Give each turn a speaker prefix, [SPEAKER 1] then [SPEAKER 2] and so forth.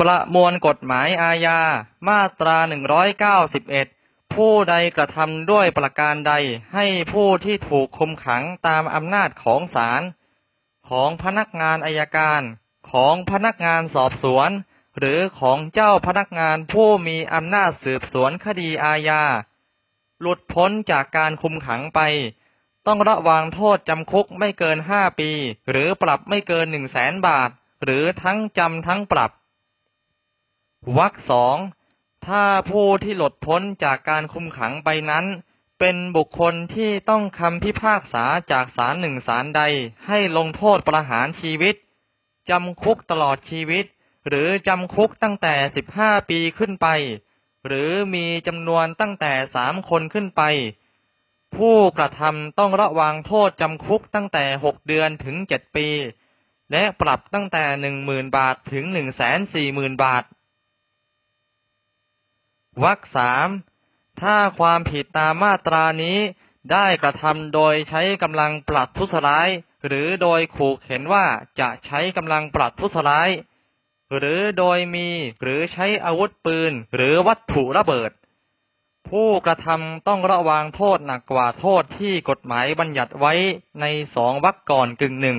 [SPEAKER 1] ประมวลกฎหมายอาญา มาตรา 191 ผู้ใดกระทำด้วยประการใดให้ผู้ที่ถูกคุมขังตามอำนาจของศาลของพนักงานอายการ ของพนักงานสอบสวน หรือของเจ้าพนักงานผู้มีอำนาจสืบสวนคดีอาญา หลุดพ้นจากการคุมขังไป ต้องระวางโทษจำคุกไม่เกินห้าปี หรือปรับไม่เกินหนึ่งแสนบาท หรือทั้งจำทั้งปรับ วรรคสองถ้าผู้ที่หลุดพ้นจากการคุมขังไปนั้น เป็นบุคคลที่ต้องคำพิพากษาจากศาลหนึ่งศาลใดให้ลงโทษประหารชีวิตจำคุกตลอดชีวิต หรือจำคุกตั้งแต่สิบห้าปีขึ้นไป หรือมีจำนวนตั้งแต่สามคนขึ้นไป ผู้กระทำต้องระวังโทษจำคุกตั้งแต่หกเดือนถึงเจ็ดปี และปรับตั้งแต่หนึ่งหมื่นบาทถึงหนึ่งแสนสี่หมื่นบาท วรรคสามถ้าความผิดตามมาตรานี้ได้กระทำโดยใช้กำลังปลัดทุสร้าย หรือโดยขู่เข็นว่าจะใช้กำลังปลัดทุสร้าย หรือโดยมีหรือใช้อาวุธปืนหรือวัตถุระเบิด ผู้กระทำต้องระวางโทษหนักกว่าโทษที่กฎหมายบัญญัติไว้ในสองวรรคก่อนกึ่งหนึ่ง